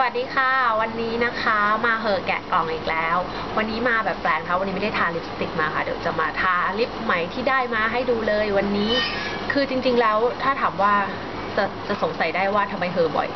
วัสดีค่ะ วันนี้นะคะมาเหอแกะกล่องอีกแล้ว วันนี้มาแบบแปลกค่ะวันนี้ไม่ได้ทาลิปสติกมาค่ะ เดี๋ยวจะมาทาลิปใหม่ที่ได้มาให้ดูเลยวันนี้ คือจริง ๆ แล้วถ้าถามว่าจะจะสงสัยได้ว่าทำไมเหอบ่อย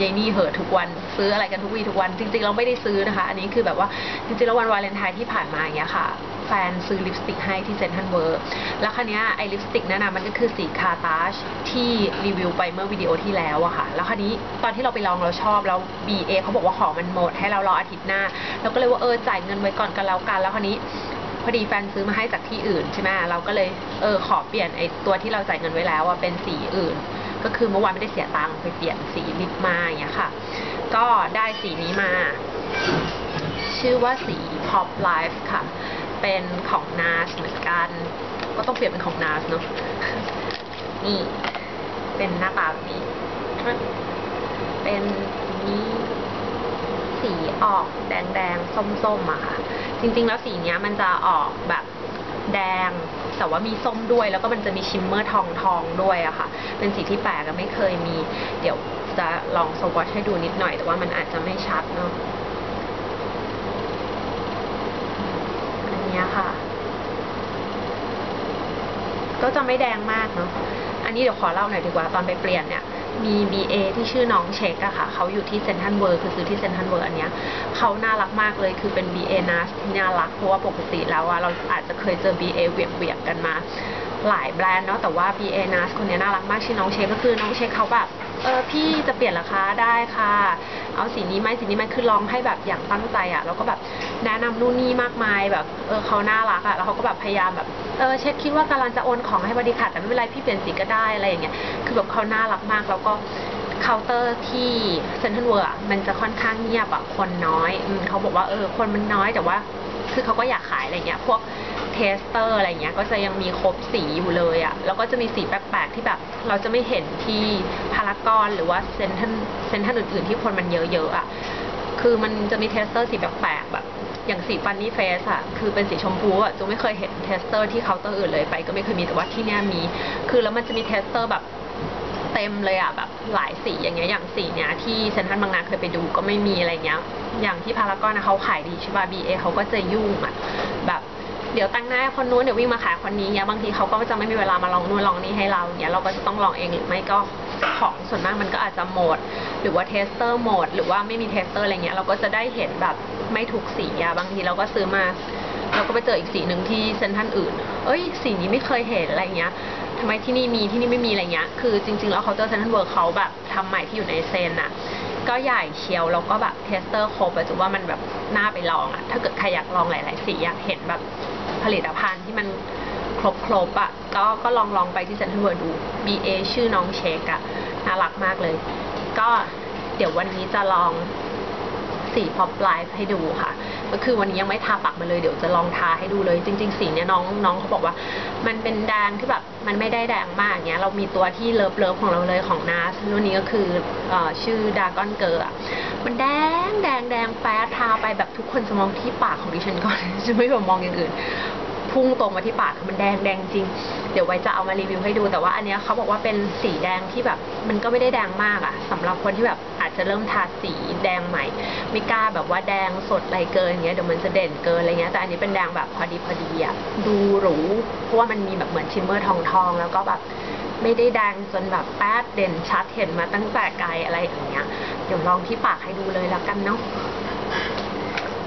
ยายนี่เหอทุกวันซื้ออะไรกันทุกวีทุกวัน จริงๆเราไม่ได้ซื้อนะคะ อันนี้คือแบบว่าจริงๆแล้ววันวาเลนไทน์ที่ผ่านมาอย่างเงี้ยค่ะ ฟนซื้อลิปสติกให้ที่เซนทันเวิร์แล้วคันนี้ไอลิปสติกนั่นนะมันก็คือสีคาตาชที่รีวิวไปเมื่อวิดีโอที่แล้วอะค่ะ แล้วคันนี้ตอนที่เราไปลองเราชอบแล้ว BA เขาบอกว่าของมันหมดให้เรารออาทิตย์หน้าเราก็เลยว่าเออจ่ายเงินไว้ก่อนกันแล้วกัน แล้วคันนี้พอดีแฟนซื้อมาให้จากที่อื่นใช่ไหมเราก็เลยเออขอเปลี่ยนไอตัวที่เราจ่ายเงินไว้แล้วอะเป็นสีอื่น ก็คือเมื่อวานไม่ได้เสียตังค์ไปเปลี่ยนสีลิปมาอย่างเงี้ยค่ะ ก็ได้สีนี้มา ชื่อว่าสี Pop Life ค่ะ เป็นของ NARS เหมือนกัน ก็ต้องเปลี่ยนเป็นของ NARS เนอะนี่เป็นหน้าตาแบบนี้ เป็นนี้สีออกแดงๆส้มๆอะค่ะ จริง ๆ แล้วสีเนี้ยมันจะออกแบบแดง แต่ว่ามีส้มด้วย แล้วก็มันจะมีชิมเมอร์ทองทองๆด้วยอะค่ะ เป็นสีที่แปลกอะไม่เคยมี เดี๋ยวจะลองสวอชให้ดูนิดหน่อย แต่ว่ามันอาจจะไม่ชัดเนาะี้ยค่ะ ก็จะไม่แดงมากเนาะอันนี้เดี๋ยวขอเล่าหน่อยดีกว่าตอนไปเปลี่ยนเนี่ยมี BA ที่ชื่อน้องเช็คอะค่ะ เขาอยู่ที่เซนทันเวิร์คือซื้อที่เซนทันเวิร์อันเนี้ยเขาน่ารักมากเลยคือเป็น BA NARS ที่น่ารัก เพราะว่าปกติแล้วอะเราอาจจะเคยเจอ BA เวียงเวียงๆกันมา หลายแบรนด์เนาะแต่ว่า BA NARS คนนี้น่ารักมากชื่อน้องเช็คก็คือน้องเช็คเขาแบบ เออพี่จะเปลี่ยนราคาได้ค่ะ เอาสีนี้ไหมสีนี้ไหมคือลองให้แบบอย่างตั้งใจอะแล้วก็แบบแนะนำนู่นนี่มากมายแบบเออเขาน่ารักอะแล้วเขาก็แบบพยายามแบบเออเช็คคิดว่ากำลังจะโอนของให้บริการแต่ไม่เป็นไรพี่เปลี่ยนสีก็ได้อะไรอย่างเงี้ยคือแบบเขาน่ารักมากแล้วก็เคาน์เตอร์ที่เซ็นทรัลเวิร์มันจะค่อนข้างเงียบอะคนน้อยอเขาบอกว่าเออคนมันน้อยแต่ว่า คือเขาก็อยากขายอะไรเงี้ยพวก เทสเตอร์อะไรเงี้ยก็จะยังมีครบสีอยู่เลยอะแล้วก็จะมีสีแปลกๆที่แบบ เราจะไม่เห็นที่พารากอนหรือว่าเซนทันเซนทันอื่นๆที่คนมันเยอะๆอะคือมันจะมีเทสเตอร์สีแปลกๆแบบ อย่างสีฟันนี่เฟสอะคือเป็นสีชมพูอะจูไม่เคยเห็นเทสเตอร์ที่เคาน์เตอร์อื่นเลยไป ก็ไม่เคยมีแต่ว่าที่เนี้ยมี คือแล้วมันจะมีเทสเตอร์แบบเต็มเลยอะแบบหลายสีอย่างเงี้ยอย่างสีเนี้ยที่เซนทรัลบางนาเคยไปดูก็ไม่มีอะไรเงี้ย อย่างที่พารากอนนะเขาขายดีใช่ป่ะ BA เขาก็จะยุ่งอะแบบ เดี๋ยวตั้งหน้าคนนู้นเดี๋ยววิ่งมาขายคนนี้เงี้ยบางทีเขาก็จะไม่มีเวลามาลองนู่นลองนี่ให้เราเงี้ยเราก็จะต้องลองเองหรือไม่ก็ของส่วนมากมันก็อาจจะหมด หรือว่าเทสเตอร์หมด หรือว่าไม่มีเทสเตอร์อะไรเงี้ยเราก็จะได้เห็นแบบไม่ถูกสีอะบางทีเราก็ซื้อมาเราก็ไปเจออีกสีหนึ่งที่เซนทันอื่น เอ้ยสีนี้ไม่เคยเห็นอะไรเงี้ยทำไมที่นี่มีที่นี่ไม่มีอะไรเงี้ย คือจริงๆแล้วเขาเจอเซนทันเวิร์เขาแบบทำใหม่ที่อยู่ในเซนอะก็ใหญ่เชียวแล้วก็แบบเทสเตอร์ครบอะจุว่ามันแบบน่าไปลองอะถ้าเกิดใครอยากลองหลาย ๆ สีอยากเห็นแบบ ผลิตภัณฑ์ที่มันครบครบๆอะก็ก็ลองลองไปที่เซ็นทรัลเวิร์ดู BA ชื่อน้องเชคอะน่ารักมากเลย ก็เดี๋ยววันนี้จะลอง สีพอปลายให้ดูค่ะ ก็คือวันนี้ยังไม่ทาปากมาเลยเดี๋ยวจะลองทาให้ดูเลย จริง ๆ สีเนี้ยน้องน้องเขาบอกว่า มันเป็นแดงที่แบบมันไม่ได้แดงมากเงี้ยเรามีตัวที่เลิฟเลิฟของเราเลยของนาสรุ่นนี้ก็คือเอ่อชื่อดากอนเกอร์มันแดงแดงแดงแป๊ดทาไปแบบทุกคนจะมองที่ปากของดิฉันก่อนจะไม่แบบมองอย่างอื่น พุ่งตรงมาที่ปากมันแดงแดงจริง เดี๋ยวไว้จะเอามารีวิวให้ดู แต่ว่าอันเนี้ยเขาบอกว่าเป็นสีแดงที่แบบ มันก็ไม่ได้แดงมากอะสำหรับคนที่แบบอาจจะเริ่มทาสีแดงใหม่ ไม่กล้าแบบว่าแดงสดอะไรเกินเงี้ยเดี๋ยวมันจะเด่นเกินอะไรเงี้ยแต่อันนี้เป็นแดงแบบพอดีพอดีอะดูหรูเพราะว่ามันมีแบบเหมือนชิมเมอร์ทองทองแล้วก็แบบไม่ได้แดงจนแบบแป๊ดเด่นชัดเห็นมาตั้งแต่ไกลอะไรอย่างเงี้ย เดี๋ยวลองที่ปากให้ดูเลยแล้วกันเนาะ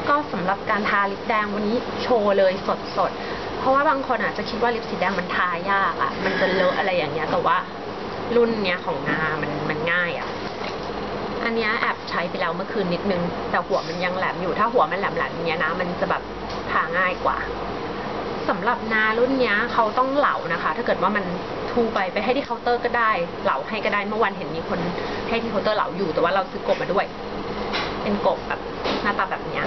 ก็สำหรับการทาลิปแดงวันนี้โชว์เลยสดๆ เพราะว่าบางคนอาจจะคิดว่าลิปสีแดงมันทายากอะ่ะ มันจะเลอะอะไรอย่างเงี้ย แต่ว่ารุ่นเนี้ยของนามันมันง่ายอะ่ะ อันเนี้ยแอบใช้ไปแล้วเมื่อคืนนิดนึง แต่หัวมันยังแหลมอยู่ ถ้าหัวมันแหลมๆอย่างเงี้ยนะ มันจะแบบทาง่ายกว่าสำหรับนารุ่นเนี้ยเขาต้องเหลานะคะ ถ้าเกิดว่ามันทูไปไปให้ที่เคาน์เตอร์ก็ได้ เหลาให้ก็ได้ เมื่อวันเห็นมีคนให้ที่เคาน์เตอร์เหลาอยู่ แต่ว่าเราซื้อกบมาด้วย เป็นกบแบบหน้าตาแบบเนี้ย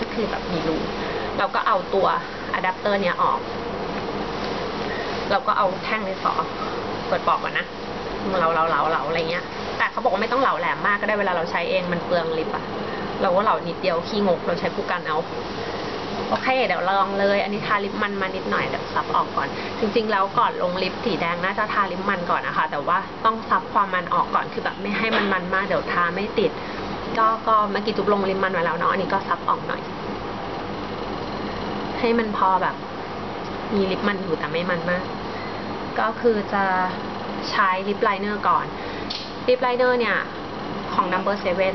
ก็คือแบบมีรูเราก็เอาตัว อะแดปเตอร์เนี้ยออก เราก็เอาแท่งในสอเปิดปอกก่อนนะเราเราเราเราอะไรเงี้ย แต่เขาบอกว่าไม่ต้องเหลาแหลมมากก็ได้เวลาเราใช้เองมันเปลืองลิปอะเราก็เหลานิดเดียวขี้งกเราใช้ผู้กันเอาโอเค เดี๋ยวลองเลย อันนี้ทาลิปมันมานิดหน่อยเดี๋ยวซับออกก่อน จริง ๆ แล้วก่อนลงลิปสีแดงน่าจะทาลิปมันก่อนนะคะ แต่ว่าต้องซับความมันออกก่อน คือแบบไม่ให้มันมันมากเดี๋ยวทาไม่ติด ก็ก็เมื่อกี้จุบลงริมมันไว้แล้วเนาะ อันนี้ก็ซับออกหน่อย ให้มันพอแบบ มีลิปมันอยู่แต่ไม่มันมาก ก็คือจะใช้ลิปไลเนอร์ก่อน ลิปไลเนอร์เนี่ย ของ Number Seven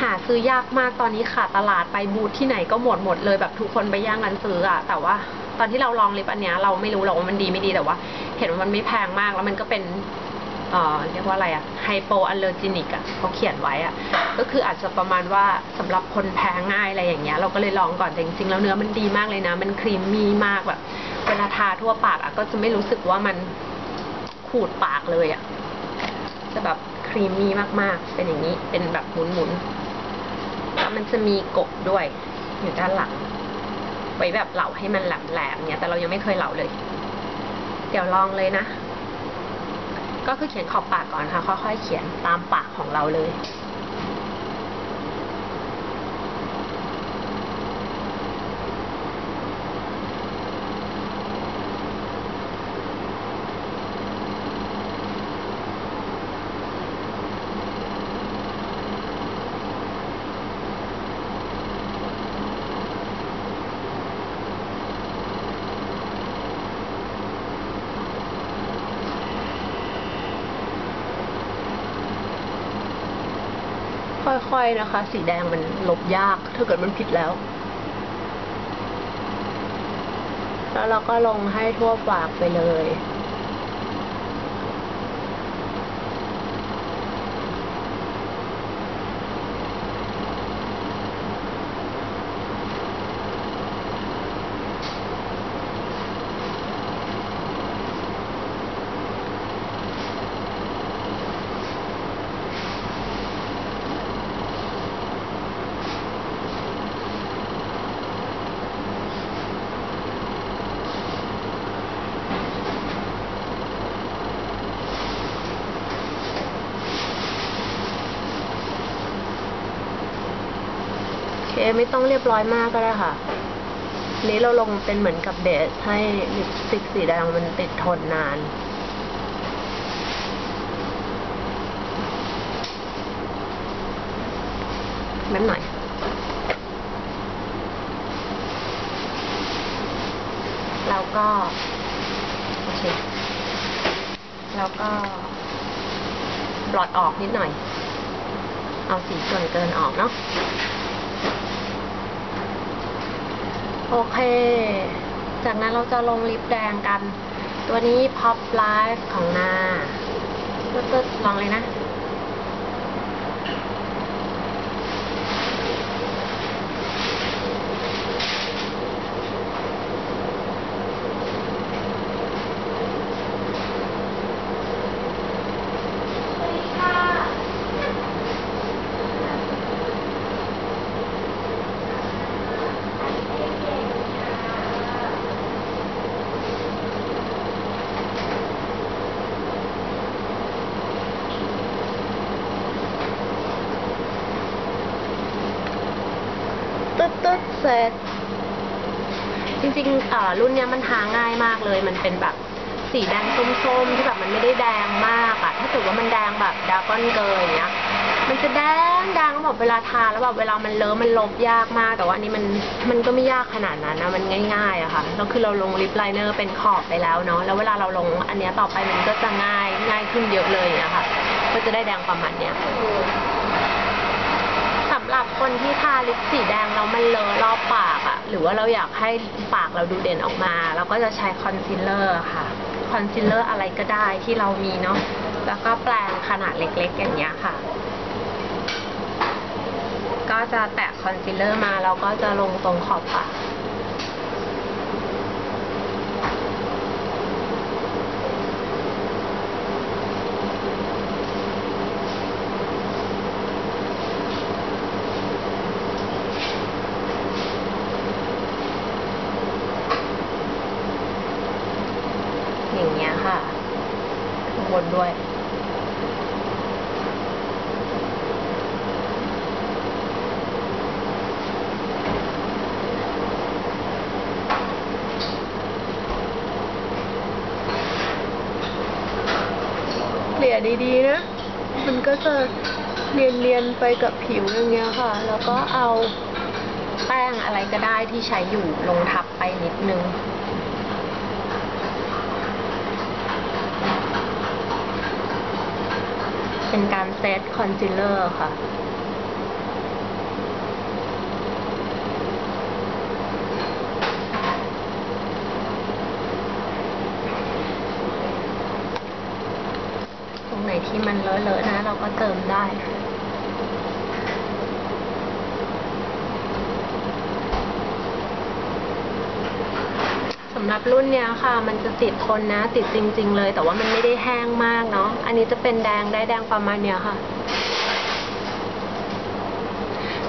หาซื้อยากมากตอนนี้ขาดตลาดไปบูธที่ไหนก็หมดหมดเลยแบบทุกคนไปย่างกันซื้ออะแต่ว่าตอนที่เราลองลิปอันเนี้ยเราไม่รู้หรอกว่ามันดีไม่ดีแต่ว่า เห็นว่ามันไม่แพงมากแล้วมันก็เป็น เอ่อเรียกว่าอะไรอะไฮโปอัลเลอร์จินิกอะเขาเขียนไว้อะก็คืออาจจะประมาณว่าสำหรับคนแพ้ง่ายอะไรอย่างเงี้ย เราก็เลยลองก่อนแต่จริงๆแล้วเนื้อมันดีมากเลยนะ มันครีมมี่มากแบบเวลาทาทั่วปากอะก็จะไม่รู้สึกว่ามันขูดปากเลยอะจะแบบครีมมี่มากๆ เป็นอย่างนี้เป็นแบบหมุนๆแล้วมันจะมีกบด้วย อยู่ด้านหลัง ไว้แบบเหลาให้มันแหลมๆเนี้ยแต่เรายังไม่เคยเหลาเลย เดี๋ยวลองเลยนะ ก็คือเขียนขอบปากก่อนค่ะค่อยๆเขียนตามปากของเราเลย ค่อยๆนะคะ สีแดงมันลบยาก ถ้าเกิดมันผิดแล้ว แล้วเราก็ลงให้ทั่วปากไปเลย ไม่ต้องเรียบร้อยมากก็ได้ค่ะ นี้เราลงเป็นเหมือนกับเบสให้ลิปสติกสีแดงมันติดทนนานนั่นหน่อยแล้วก็โอเคแล้วก็บลอดออกนิดหน่อย เอาสีส่วนเกินออกเนาะ โอเค จากนั้นเราจะลงลิปแดงกัน ตัวนี้ Pop Life ของนาตึ๊ดๆลองเลยนะ ตึ๊ดตึ๊ดเสร็จ จริงๆเอ่อรุ่นเนี้ยมันทาง่ายมากเลย มันเป็นแบบสีแดงส้มๆที่แบบมันไม่ได้แดงมากอะถ้าเกิดว่ามันแดงแบบดาก้อนเกยอย่างเงี้ย มันจะแดงแดงแล้วแบบเวลาทาแล้วแบบเวลามันเลอะมันลบยากมาก แต่ว่าอันนี้มันมันก็ไม่ยากขนาดนั้นนะมันง่ายๆอะค่ะแล้วคือเราลงลิปไลเนอร์เป็นขอบไปแล้วเนาะแล้วเวลาเราลงอันเนี้ยต่อไปมันก็จะง่ายง่ายขึ้นเยอะเลยอย่างเงี้ยค่ะก็จะได้แดงประมาณเนี้ย หรับคนที่ทาลิปสีแดงแล้วมันเลอะรอบปากอะหรือว่าเราอยากให้ปากเราดูเด่นออกมา เราก็จะใช้คอนซีลเลอร์ค่ะ คอนซีลเลอร์อะไรก็ได้ที่เรามีเนาะ แล้วก็แปรงขนาดเล็กๆอย่างเงี้ยค่ะ ก็จะแตะคอนซีลเลอร์มาแล้วก็จะลงตรงขอบปาก อย่างเค่ะข้างบนด้วยเกลี่ยดีๆนะ มันก็จะเนียนๆไปกับผิวอย่างเงี้ยค่ะ แล้วก็เอาแป้งอะไรก็ได้ที่ใช้อยู่ลงทับไปนิดนึง เป็นการเซตคอนซีลเลอร์ค่ะตรงไหนที่มันเลอะๆนะ เราก็เติมได้ สำหรับรุ่นเนี้ยค่ะ มันจะติดทนนะ ติดจริง ๆ เลย แต่ว่ามันไม่ได้แห้งมากเนาะ อันนี้จะเป็นแดงได้แดงประมาณเนี้ยค่ะ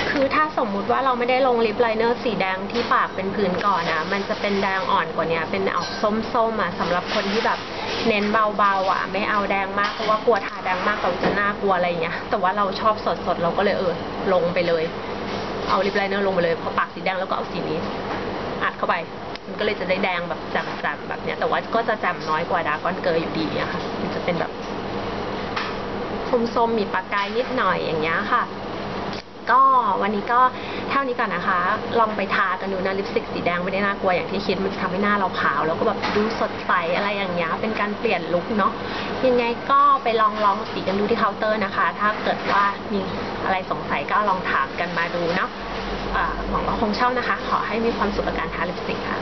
คือถ้าสมมุติว่าเราไม่ได้ลงลิปไลเนอร์สีแดงที่ปากเป็นพื้นก่อนนะมันจะเป็นแดงอ่อนกว่าเนี้ยเป็นออกส้มๆอะสำหรับคนที่แบบเน้นเบาๆอะ ไม่เอาแดงมากเพราะว่ากลัวทาแดงมากเราจะน่ากลัวอะไรเงี้ย แต่ว่าเราชอบสดๆเราก็เลยเออลงไปเลย เอาลิปไลเนอร์ลงไปเลยเพราะปากสีแดงแล้วก็เอาสีนี้อัดเข้าไป มันก็เลยจะได้แดงแบบจ่มๆแบบเนี้ย แต่ว่าก็จะจ่มน้อยกว่าดาร์กอนเกอร์อยู่ดีอะค่ะมันจะเป็นแบบส้มๆมีประกายนิดหน่อยอย่างเงี้ยค่ะ ก็วันนี้ก็เท่านี้ก่อนนะคะ ลองไปทากันดูนะลิปสติกสีแดงไม่ได้น่ากลัวอย่างที่คิดมันจะทำให้หน้าเราขาว แล้วก็แบบดูสดใสอะไรอย่างเงี้ยเป็นการเปลี่ยนลุคเนาะยังไงก็ไปลองลองสีกันดูที่เคาน์เตอร์นะคะ ถ้าเกิดว่ามีอะไรสงสัยก็ลองถามกันมาดูเนาะอ่าหวังว่าคงชอบนะคะ ขอให้มีความสุขกับการทาลิปสติกค่ะ